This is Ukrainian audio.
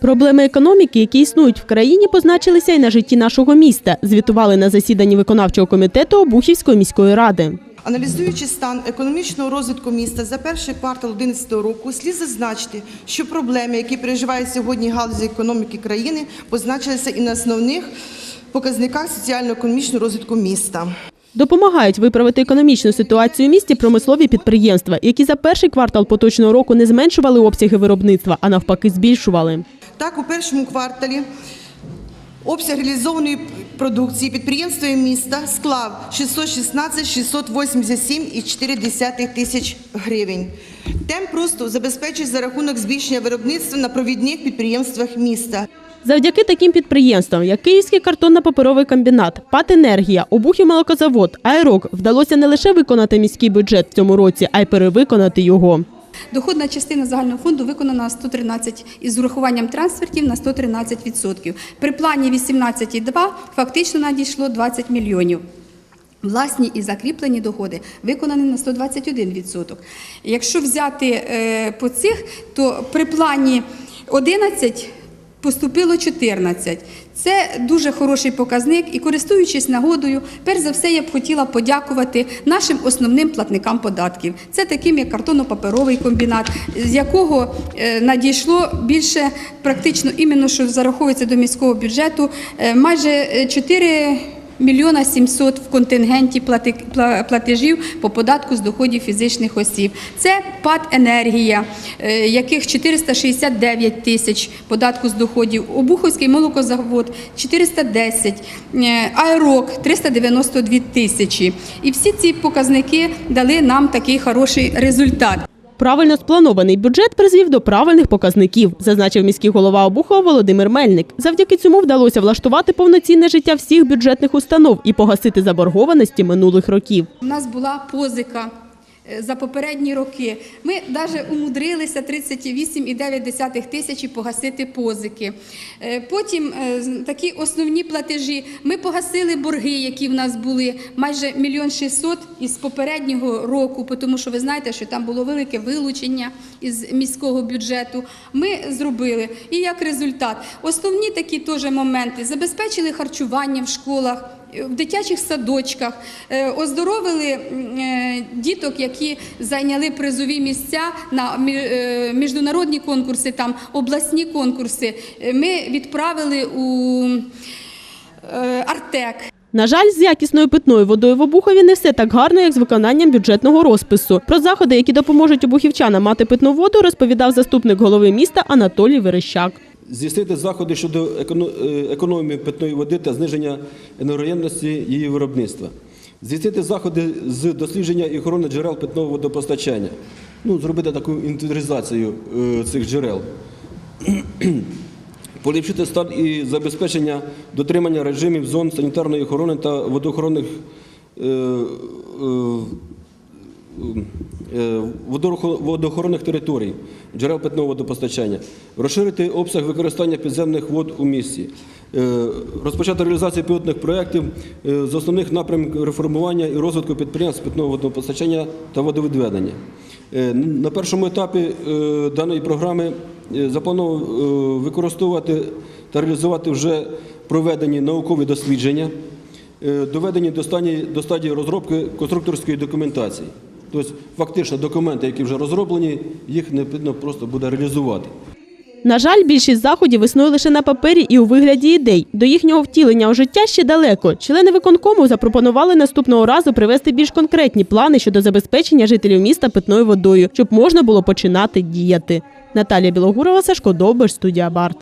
Проблеми економіки, які існують в країні, позначилися і на житті нашого міста. Звітували на засіданні виконавчого комітету Обухівської міської ради. Аналізуючи стан економічного розвитку міста за перший квартал 2011 року, слід зазначити, що проблеми, які переживають сьогодні галузі економіки країни, позначилися і на основних показниках соціально-економічного розвитку міста. Допомагають виправити економічну ситуацію у місті промислові підприємства, які за перший квартал поточного року не зменшували обсяги виробництва, а навпаки збільшували. Так, у першому кварталі обсяг реалізованої продукції підприємствами міста склав 616 687,4 тисяч гривень. Темп росту забезпечує за рахунок збільшення виробництва на провідних підприємствах міста. Завдяки таким підприємствам, як Київський картонно-паперовий комбінат, ПАТ «Енергія», Обухів молокозавод, Айрок, вдалося не лише виконати міський бюджет в цьому році, а й перевиконати його. Доходна частина загального фонду виконана на 113 із урахуванням трансфертів на 113%. При плані 18,2 фактично надійшло 20 мільйонів. Власні і закріплені доходи виконані на 121%. Якщо взяти е, по цих, то при плані 11 Поступило 14. Це дуже хороший показник, і користуючись нагодою, перш за все я б хотіла подякувати нашим основним платникам податків. Це таким як картонно-паперовий комбінат, з якого е, надійшло більше, практично іменно що зараховується до міського бюджету, е, майже е, 4 Мільйона 700 в контингенті платежів по податку з доходів фізичних осіб. Це ПАД «Енергія», е, яких 469 тисяч податку з доходів, Обуховський молокозавод 410, е, Аерок 392 тисячі. І всі ці показники дали нам такий хороший результат. Правильно спланований бюджет призвів до правильних показників, зазначив міський голова Обухова Володимир Мельник. Завдяки цьому вдалося влаштувати повноцінне життя всіх бюджетних установ і погасити заборгованості минулих років. У нас була позика за попередні роки. Ми навіть умудрилися 38,9 тисячі погасити позики. Е, Потім е, такі основні платежі. Ми погасили борги, які в нас були майже мільйон шістсот із попереднього року, тому що ви знаєте, що там було велике вилучення із міського бюджету. Ми зробили. І як результат, основні такі теж моменти забезпечили харчування в школах в дитячих садочках, е, оздоровили е, діток, які зайняли призові місця на е, міжнародні конкурси, там обласні конкурси. Ми відправили у Артек. На жаль, з якісною питною водою в Обухові не все так гарно, як з виконанням бюджетного розпису. Про заходи, які допоможуть обухівчанам мати питну воду, розповідав заступник голови міста Анатолій Верещак. Здійснити заходи щодо е, економії питної води та зниження енергоємності її виробництва. Здійснити заходи з дослідження і охорони джерел питного водопостачання. Ну, зробити таку інвентаризацію е, цих джерел. Поліпшити стан і забезпечення дотримання режимів зон санітарної охорони та водоохоронних е, е, водоохоронних територій, джерел питного водопостачання, розширити обсяг використання підземних вод у місті, е, розпочати реалізацію пілотних проєктів е, з основних напрямків реформування і розвитку підприємств питного водопостачання та водовідведення. Е, На першому етапі е, даної програми е, заплановано е, використовувати та реалізувати вже проведені наукові дослідження, е, доведені до стадії розробки конструкторської документації. Тобто, фактично, документи, які вже розроблені, їх необхідно просто буде реалізувати. На жаль, більшість заходів існує лише на папері і у вигляді ідей. До їхнього втілення у життя ще далеко. Члени виконкому запропонували наступного разу привести більш конкретні плани щодо забезпечення жителів міста питною водою, щоб можна було починати діяти. Наталія Білогурова, Сашко Довбиш, студія Барт.